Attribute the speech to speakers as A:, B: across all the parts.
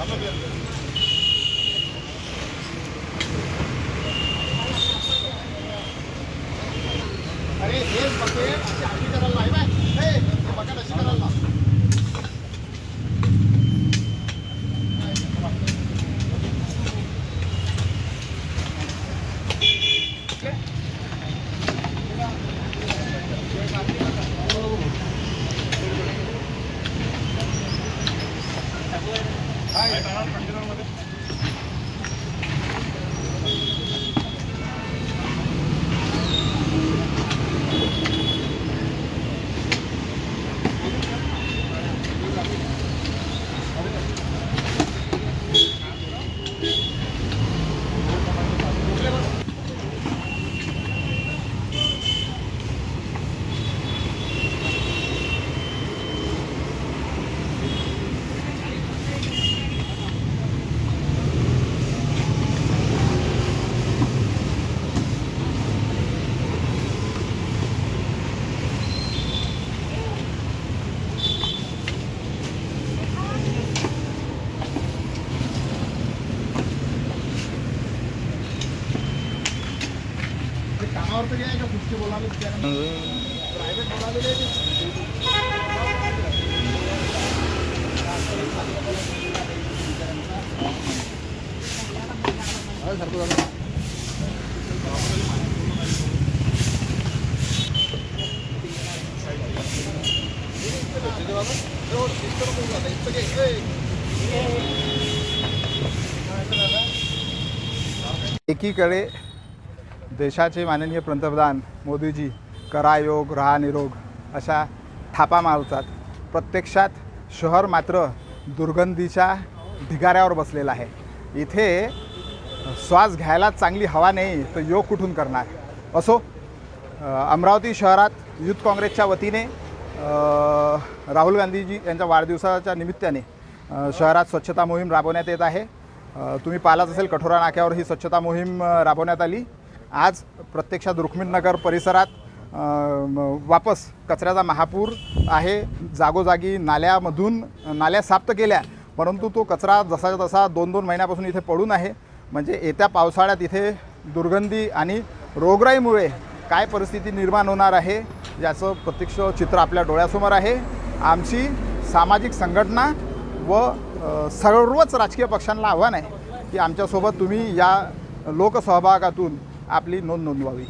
A: अरे देश बचे Hayır. Hayır. कामावर तरी आहे का पुढचे बोलावे प्रायव्हेट बोलावलेले आहे ते. दादा. एकीकडे देशाचे माननीय पंतप्रधान मोदीजी करा योग निरोग अशा थापा मारतात. प्रत्यक्षात शहर मात्र दुर्गंधीच्या ढिगाऱ्यावर बसलेलं आहे. इथे श्वास घ्यायला चांगली हवा नाही तर योग कुठून करणार? असो अमरावती शहरात युथ काँग्रेसच्या वतीने राहुल गांधीजी यांच्या वाढदिवसाच्या निमित्ताने शहरात स्वच्छता मोहीम राबवण्यात येत आहे. तुम्ही पाहिलाच असेल कठोरा नाक्यावर ही स्वच्छता मोहीम राबवण्यात आली. आज प्रत्यक्षात रुक्मिणनगर परिसरात वापस कचऱ्याचा महापूर आहे. जागोजागी नाल्यामधून नाल्या साप्त केल्या परंतु तो कचरा जसा तसा दोन दोन महिन्यापासून इथे पडून आहे. म्हणजे येत्या पावसाळ्यात इथे दुर्गंधी आणि रोगराईमुळे काय परिस्थिती निर्माण होणार आहे याचं प्रत्यक्ष चित्र आपल्या डोळ्यासमोर आहे. आमची सामाजिक संघटना व सर्वच राजकीय पक्षांना आव्हान आहे की आमच्यासोबत तुम्ही या लोकसहभागातून आपली नोंद नोंदवावी.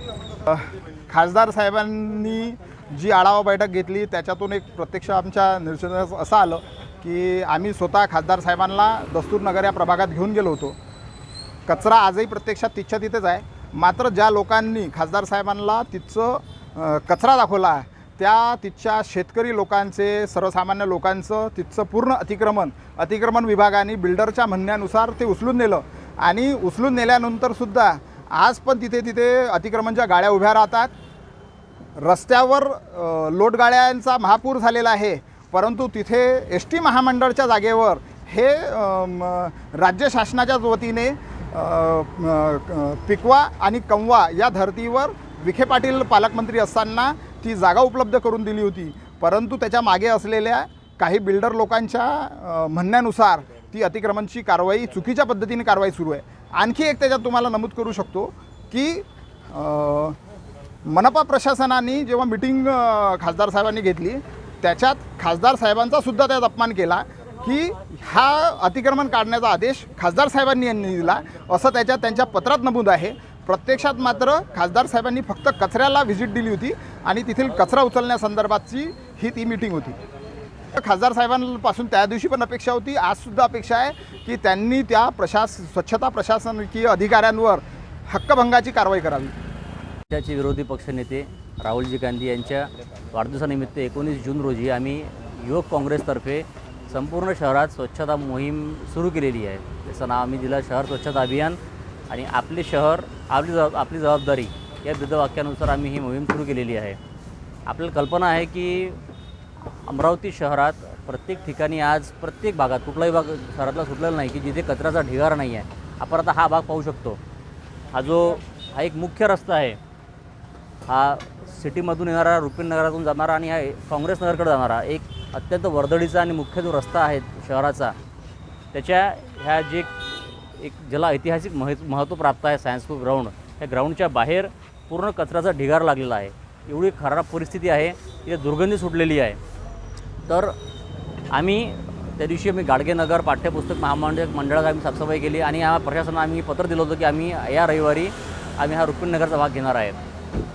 A: खासदार साहेबांनी जी आढावा बैठक घेतली त्याच्यातून एक प्रत्यक्ष आमच्या निदर्शनास असं आलं की आम्ही स्वतः खासदार साहेबांना दस्तूरनगर या प्रभागात घेऊन गेलो होतो. कचरा आजही प्रत्यक्षात तिथच्या तिथेच आहे. मात्र ज्या लोकांनी खासदार साहेबांना तिथचं कचरा दाखवला त्या तिथच्या शेतकरी लोकांचे सर्वसामान्य लोकांचं तिथचं पूर्ण अतिक्रमण अतिक्रमण विभागाने बिल्डरच्या म्हणण्यानुसार ते उचलून नेलं. आणि उचलून नेल्यानंतरसुद्धा आज पण तिथे तिथे अतिक्रमणच्या गाड्या उभ्या राहतात रस्त्यावर लोटगाड्यांचा महापूर झालेला आहे परंतु तिथे एस टी महामंडळच्या जागेवर हे राज्य शासनाच्या वतीने पिकवा आणि कंवा या धर्तीवर विखे पाटील पालकमंत्री असताना ती जागा उपलब्ध करून दिली होती. परंतु त्याच्यामागे असलेल्या काही बिल्डर लोकांच्या म्हणण्यानुसार ती अतिक्रमणची कारवाई चुकीच्या पद्धतीने कारवाई सुरू आहे. आणखी एक त्याच्यात तुम्हाला नमूद करू शकतो की मनपा प्रशासनाने जेव्हा मिटिंग खासदार साहेबांनी घेतली त्याच्यात खासदार साहेबांचा सुद्धा त्यात अपमान केला की हा अतिक्रमण काढण्याचा आदेश खासदार साहेबांनी यांनी दिला. असं त्याच्यात त्यांच्या पत्रात नमूद आहे. प्रत्यक्षात मात्र खासदार साहेबांनी फक्त कचऱ्याला व्हिजिट दिली होती आणि तेथील कचरा उचलण्यासंदर्भातची ही ती मिटिंग होती. खासदार साहेबांपासून त्या दिवशी पण अपेक्षा होती. आजसुद्धा अपेक्षा आहे की त्यांनी त्या प्रशास स्वच्छता प्रशासकीय अधिकाऱ्यांवर हक्कभंगाची कारवाई करावी.
B: राज्याचे विरोधी पक्षनेते राहुलजी गांधी यांच्या वाढदिवसानिमित्त एकोणीस जून रोजी आम्ही युवक काँग्रेसतर्फे संपूर्ण शहरात स्वच्छता मोहीम सुरू केलेली आहे. त्याचं नाव आम्ही दिलं शहर स्वच्छता अभियान आणि आपले शहर आपली जबाब आपली जबाबदारी या ब्रिदवाक्यानुसार आम्ही ही मोहीम सुरू केलेली आहे. आपल्याला कल्पना आहे की अमरावती शहरात प्रत्येक ठिकाणी आज प्रत्येक भागात कुठलाही भाग शहरातला सुटलेला नाही की जिथे कचऱ्याचा ढिगारा नाही आहे आपण आता हा भाग पाहू शकतो. हा जो हा एक मुख्य रस्ता आहे. हा सिटीमधून येणारा रुपीन नगरातून जाणारा आणि हा काँग्रेस नगरकडे जाणारा एक अत्यंत वर्दळीचा आणि मुख्य जो रस्ता आहे शहराचा त्याच्या ह्या जे एक ज्याला ऐतिहासिक मह महत्त्व प्राप्त आहे सायन्स स्कूल ग्राउंड ह्या ग्राउंडच्या बाहेर पूर्ण कचऱ्याचा ढिगार लागलेला आहे. एवढी खराब परिस्थिती आहे इथे दुर्गंधी सुटलेली आहे. तर आम्ही त्या दिवशी आम्ही गाडगेनगर पाठ्यपुस्तक महामंडळ मंडळात आम्ही साफसफाई केली आणि या प्रशासनाला आम्ही पत्र दिलं होतं की आम्ही या रविवारी आम्ही हा रुक्मिणनगरचा भाग घेणार आहे.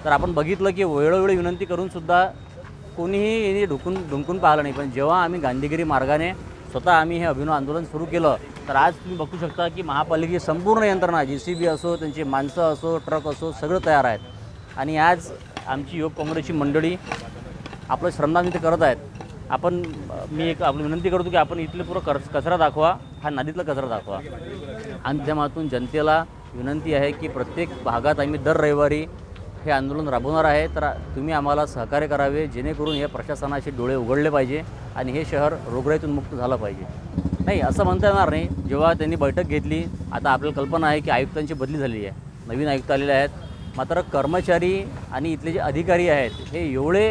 B: तर आपण बघितलं की वेळोवेळी विनंती करूनसुद्धा कोणीही यांनी ढुकून ढुंकून पाहिलं नाही. पण जेव्हा आम्ही गांधीगिरी मार्गाने स्वतः आम्ही हे अभिनव आंदोलन सुरू केलं तर आज तुम्ही बघू शकता की महापालिकेची संपूर्ण यंत्रणा जी सी बी असो त्यांची माणसं असो ट्रक असो सगळं तयार आहेत आणि आज आमची युवक काँग्रेसची मंडळी आपलं श्रमदान इथे करत आहेत. आपण मी एक आपली विनंती करतो की आपण इथले पुरं कर कचरा दाखवा हा नदीतला कचरा दाखवा. आणि माध्यमातून जनतेला विनंती आहे की प्रत्येक भागात आम्ही दर रविवारी हे आंदोलन राबवणार आहे. तर तुम्ही आम्हाला सहकार्य करावे जेणेकरून या प्रशासनाचे डोळे उघडले पाहिजे आणि हे शहर रोगराईतून मुक्त झालं पाहिजे. नाही असं म्हणता येणार नाही. जेव्हा त्यांनी बैठक घेतली आता आपल्याला कल्पना आहे की आयुक्तांची बदली झालेली आहे. नवीन आयुक्त आलेले आहेत. मात्र कर्मचारी आणि इथले जे अधिकारी आहेत हे एवढे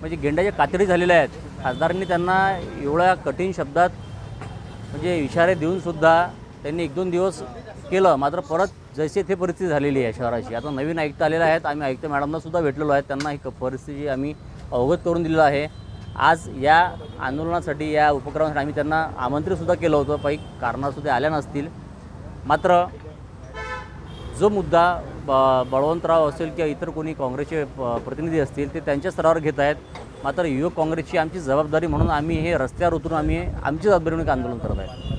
B: म्हणजे गेंड्याच्या कातडी झालेले आहेत. खासदारांनी त्यांना एवढ्या कठीण शब्दात म्हणजे इशारे देऊनसुद्धा त्यांनी एक दोन दिवस केलं. मात्र परत जैसे ते परिस्थिती झालेली आहे शहराची. आता नवीन आयुक्त आलेले आहेत. आम्ही आयुक्त मॅडमनासुद्धा भेटलेलो आहे. त्यांना ही परिस्थिती आम्ही अवगत करून दिलेलं आहे. आज या आंदोलनासाठी या उपक्रमासाठी आम्ही त्यांना आमंत्रितसुद्धा केलं होतं. काही कारणासुद्धा आल्या नसतील. मात्र जो मुद्दा ब बळवंतराव असेल किंवा इतर कोणी काँग्रेसचे प- प्रतिनिधी असतील ते त्यांच्या स्तरावर घेत आहेत. मात्र युवक काँग्रेसची आमची जबाबदारी म्हणून आम्ही हे रस्त्यावर उतरून आम्ही आमची जबाबदारी म्हणून एक आंदोलन करत आहे.